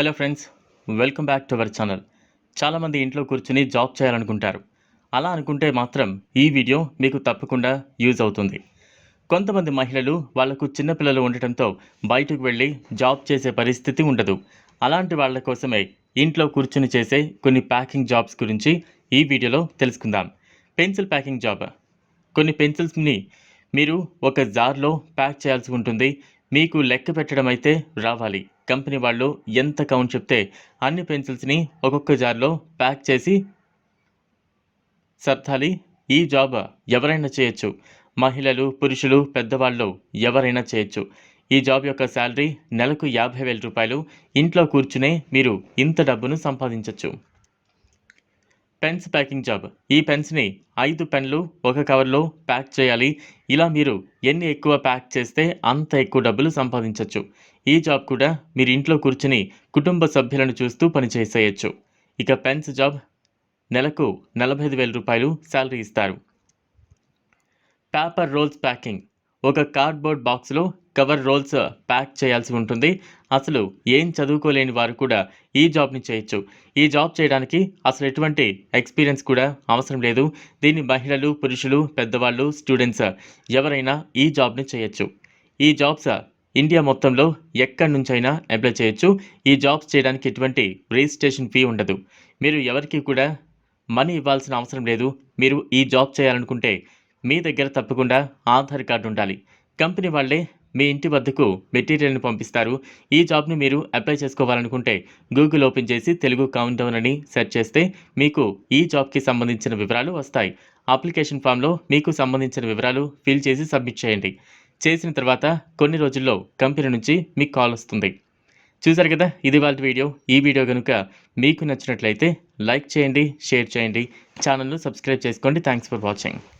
Hello friends welcome back to our channel చాలామంది ఇంట్లో కూర్చుని జాబ్ చేయాలనుకుంటారు. అలా అనుకుంటే మాత్రం ఈ వీడియో మీకు తప్పకుండా యూజ్ అవుతుంది. కొంతమంది మహిళలు వాళ్ళకు చిన్నపిల్లలు ఉండటంతో బయటకు వెళ్ళి జాబ్ చేసే పరిస్థితి ఉండదు. అలాంటి వాళ్ళ కోసమే ఇంట్లో కూర్చుని చేసే కొన్ని ప్యాకింగ్ జాబ్స్ గురించి ఈ వీడియోలో తెలుసుకుందాం. Pencil packing job. కొన్ని పెన్సిల్స్ని మీరు ఒక జార్లో ప్యాక్ చేయాల్సి ఉంటుంది. మీకు లెక్క పెట్టడం అయితే రావాలి. కంపెనీ వాళ్ళు ఎంత కౌంట్ చెప్తే అన్ని పెన్సిల్స్ని ఒక్కొక్క జార్లో ప్యాక్ చేసి సర్దాలి ఈ జాబ్ ఎవరైనా చేయొచ్చు. మహిళలు పురుషులు పెద్దవాళ్ళు ఎవరైనా చేయొచ్చు. ఈ జాబ్ యొక్క శాలరీ నెలకు యాభై వేల రూపాయలు. ఇంట్లో కూర్చునే మీరు ఇంత డబ్బును సంపాదించవచ్చు పెన్స్ ప్యాకింగ్ జాబ్. ఈ పెన్స్ని ఐదు పెన్లు ఒక కవర్లో ప్యాక్ చేయాలి. ఇలా మీరు ఎన్ని ఎక్కువ ప్యాక్ చేస్తే అంత ఎక్కువ డబ్బులు సంపాదించవచ్చు ఈ జాబ్ కూడా మీరు ఇంట్లో కూర్చుని కుటుంబ సభ్యులను చూస్తూ పనిచేసేయచ్చు. ఇక పెన్స్ జాబ్ నెలకు నలభై ఐదు వేల రూపాయలు శాలరీ ఇస్తారు. Paper rolls packing. ఒక కార్డ్బోర్డ్ బాక్స్లో కవర్ రోల్స్ ప్యాక్ చేయాల్సి ఉంటుంది. అసలు ఏం చదువుకోలేని వారు కూడా ఈ జాబ్ని చేయొచ్చు. ఈ జాబ్ చేయడానికి అసలు ఎటువంటి ఎక్స్పీరియన్స్ కూడా అవసరం లేదు. దీన్ని మహిళలు పురుషులు పెద్దవాళ్ళు స్టూడెంట్స్ ఎవరైనా ఈ జాబ్ని చేయొచ్చు. ఈ జాబ్స్ ఇండియా మొత్తంలో ఎక్కడి నుంచైనా అప్లై చేయొచ్చు. ఈ జాబ్స్ చేయడానికి ఎటువంటి రిజిస్ట్రేషన్ ఫీ ఉండదు. మీరు ఎవరికి కూడా మనీ ఇవ్వాల్సిన అవసరం లేదు. మీరు ఈ జాబ్ చేయాలనుకుంటే మీ దగ్గర తప్పకుండా ఆధార్ కార్డు ఉండాలి. కంపెనీ వాళ్ళే మీ ఇంటి వద్దకు మెటీరియల్ని పంపిస్తారు. ఈ జాబ్ని మీరు అప్లై చేసుకోవాలనుకుంటే గూగుల్ ఓపెన్ చేసి తెలుగు కౌంట్ డౌన్ అని సెర్చ్ చేస్తే మీకు ఈ జాబ్కి సంబంధించిన వివరాలు వస్తాయి. అప్లికేషన్ ఫామ్లో మీకు సంబంధించిన వివరాలు ఫిల్ చేసి సబ్మిట్ చేయండి. చేసిన తర్వాత కొన్ని రోజుల్లో కంపెనీ నుంచి మీకు కాల్ వస్తుంది. చూసారు కదా? ఇది వాళ్ళ వీడియో. ఈ వీడియో కనుక మీకు నచ్చినట్లయితే లైక్ చేయండి షేర్ చేయండి. ఛానల్ను సబ్స్క్రైబ్ చేసుకోండి. Thanks for watching.